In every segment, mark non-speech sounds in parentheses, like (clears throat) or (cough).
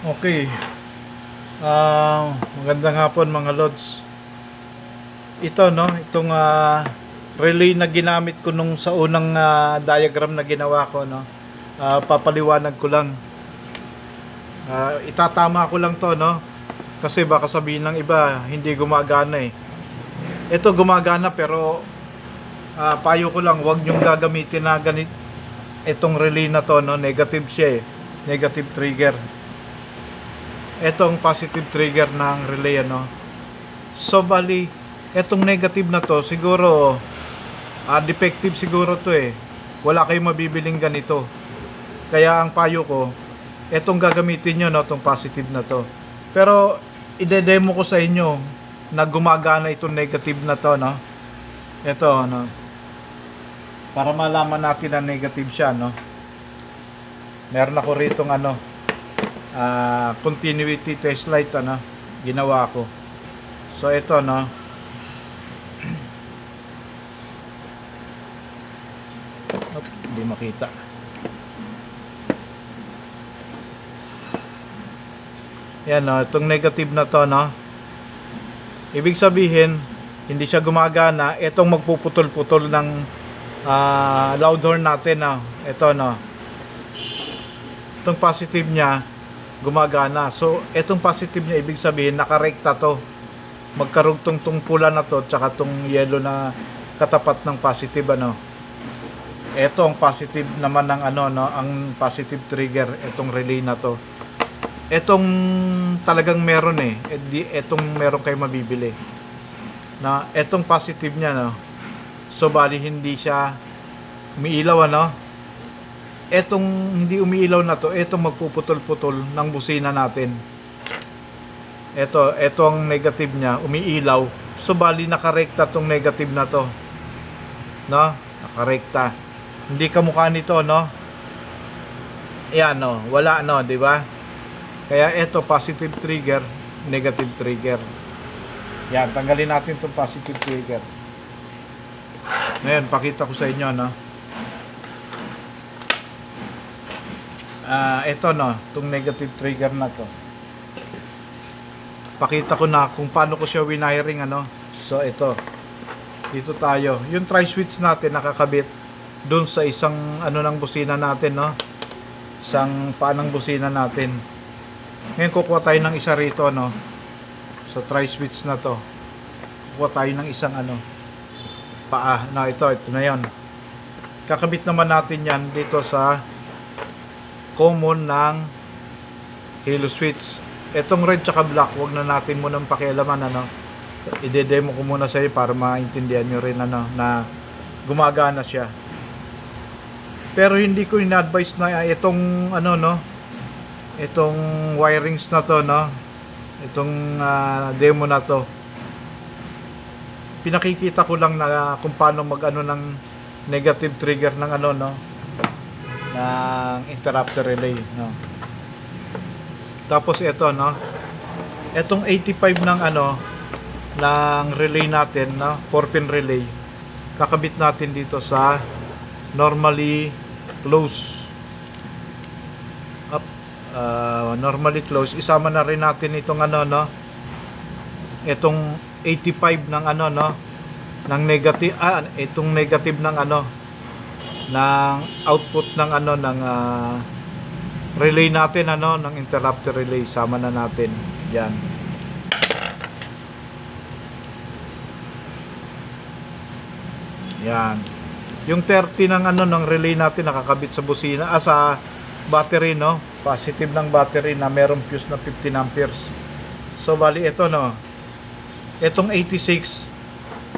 Okay. Ah, magandang hapon mga lods. Ito no, itong ah, relay na ginamit ko nung sa unang ah, diagram na ginawa ko no. Ah, papaliwanag ko lang. Ah, itatama ko lang to no. Kasi baka sabihin ng iba hindi gumagana eh. Ito gumagana pero ah, payo ko lang wag nyong gagamitin na ganit itong relay na to no, negative siya eh. Negative trigger etong positive trigger ng relay ano. So bali, etong negative na to siguro ah, defective siguro to eh. Wala kayong mabibiling ganito. Kaya ang payo ko, etong gagamitin nyo no, tong positive na to. Pero ide-demo ko sa inyo na gumagana itong negative na to no. Ito no. Para malaman natin na negative siya no. Meron ako rito ano, ah, continuity test light ano ginawa ko. So ito no. (clears throat) Oop, hindi makita. Yan no itong negative na to no. Ibig sabihin hindi siya gumagana. Itong magpuputol-putol ng ah, loud horn natin no. Ito no. Itong positive niya gumagana. So, itong positive niya ibig sabihin nakarekta to. Magkarugtong tong na to tsaka tong yellow na katapat ng positive ano. Ito ang positive naman ng ano no, ang positive trigger itong relay na to. Etong talagang meron eh. di, etong meron kayo mabibili. Na etong positive niya no. So bali hindi siya umiilaw ano etong hindi umiilaw na to, etong magpuputol-putol ng busina natin. Ito, ito ang negative niya, umiilaw. So bali nakarekta tong negative na to. No? Nakarekta. Hindi kamukha nito, no? Ayan, no. Wala, no, di ba? Kaya ito positive trigger, negative trigger. Yan, tanggalin natin tong positive trigger. Ngayon, pakita ko sa inyo, no? Ah ito no, itong negative trigger na to. Pakita ko na kung paano ko siya wiring ano. So ito. Dito tayo. Yung tri-switch natin nakakabit doon sa isang ano ng busina natin no. Isang paanang busina natin. Ngayon kukuha tayo ng isa rito no. Sa tri-switch na to. Kukuha tayo ng isang ano paa. Na ito, ito na 'yon. Kakabit naman natin 'yan dito sa common ng halo switch. Etong red tsaka black, wag na natin munang pakialaman ano. Ide-demo ko muna sa iyo para maintindihan nyo rin ano na gumagana siya. Pero hindi ko in-advise na itong ano no, itong wirings na to no, itong ah, demo na to. Pinakikita ko lang na kung paano mag-ano ng negative trigger ng ano no, ng interrupter relay no? Tapos ito no? Etong 85 ng ano ng relay natin no? 4 pin relay. Kakabit natin dito sa normally close. Up uh, normally close. Isama na rin natin itong ano no? Itong 85 ng ano no? Ng negative ah itong negative ng ano ng output ng ano ng ah, relay natin ano ng interrupter relay. Sama na natin. Yan. Yan. Yung 30 ng ano ng relay natin nakakabit sa busina ah, sa battery no? Positive ng battery na merong fuse na 15 amperes. So bali ito no? Itong 86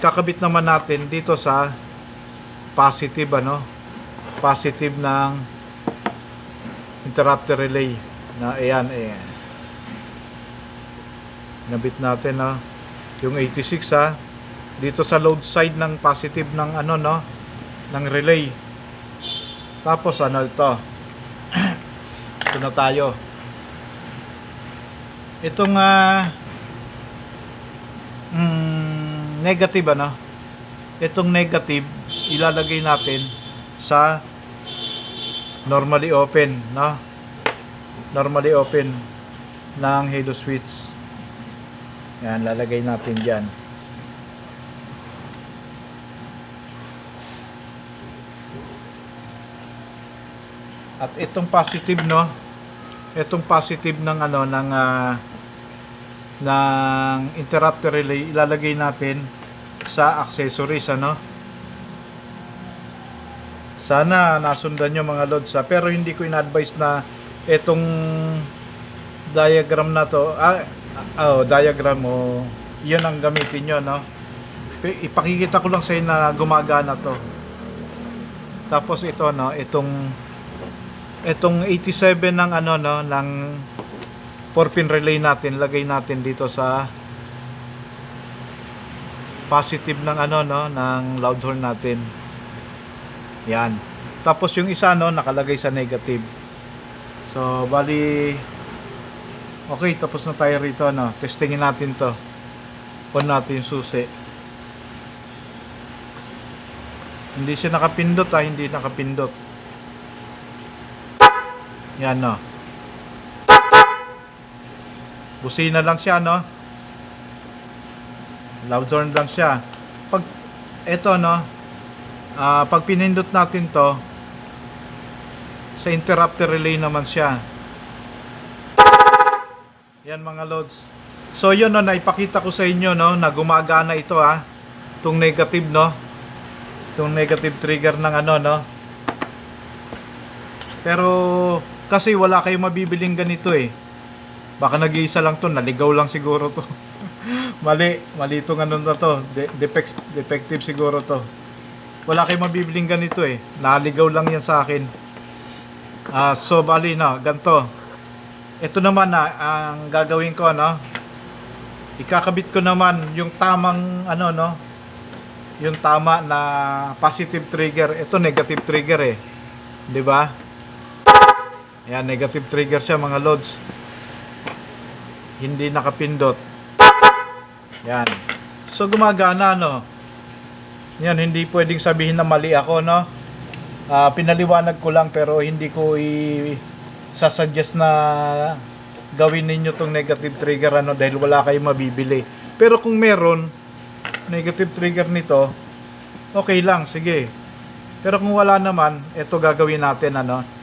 kakabit naman natin dito sa positive ano positive ng interrupter relay na ayan eh. Nabit natin na yung 86 ha dito sa load side ng positive ng ano no? Ng relay. Tapos ano ito. (clears throat) Ito na tayo. Itong ah mm, negative ano? Itong negative ilalagay natin sa normally open no normally open ng halo switch. Yan, lalagay natin dyan. At itong positive no, itong positive ng ano ng ah, ng interrupter relay ilalagay natin sa accessories ano. Sana nasundan nyo mga lods ha. pero hindi ko in-advise na itong diagram na to. Ah, ah, oh, diagram mo yun ang gamitin nyo no? Ipakikita ko lang sa inyo na gumagana to. Tapos ito no itong itong 87 ng ano no ng 4 pin relay natin lagay natin dito sa positive ng ano no ng loud horn natin yan tapos yung isa no nakalagay sa negative so bali okay tapos na tayo rito no testingin natin to on natin yung susi hindi siya nakapindot ah hindi nakapindot yan no. Busina lang siya no. Loud horn lang siya. Pag eto no, ah pag pinindot natin to sa interrupter relay naman siya. Yan mga loads. So yun no, naipakita ko sa inyo no, na gumagana ito ha. Itong negative no. Itong negative trigger ng ano no. Pero kasi wala kayong mabibiling ganito eh. Baka nag-iisa lang to, naligaw lang siguro to. (laughs) mali, mali itong ano na to. De- defect, defective siguro to. Wala kayong mabibiling ganito eh. Naligaw lang yan sa akin. Ah, so bali na, ganto. Ito naman na ang gagawin ko no. Ikakabit ko naman yung tamang ano no. Yung tama na positive trigger. Ito negative trigger eh. 'Di ba? Ayan, negative trigger siya mga loads. Hindi nakapindot. Yan. So gumagana no. Yan, hindi pwedeng sabihin na mali ako no. Ah, pinaliwanag ko lang pero hindi ko i sasuggest na gawin ninyo tong negative trigger ano dahil wala kayong mabibili. Pero kung meron negative trigger nito, okay lang, sige. Pero kung wala naman, ito gagawin natin ano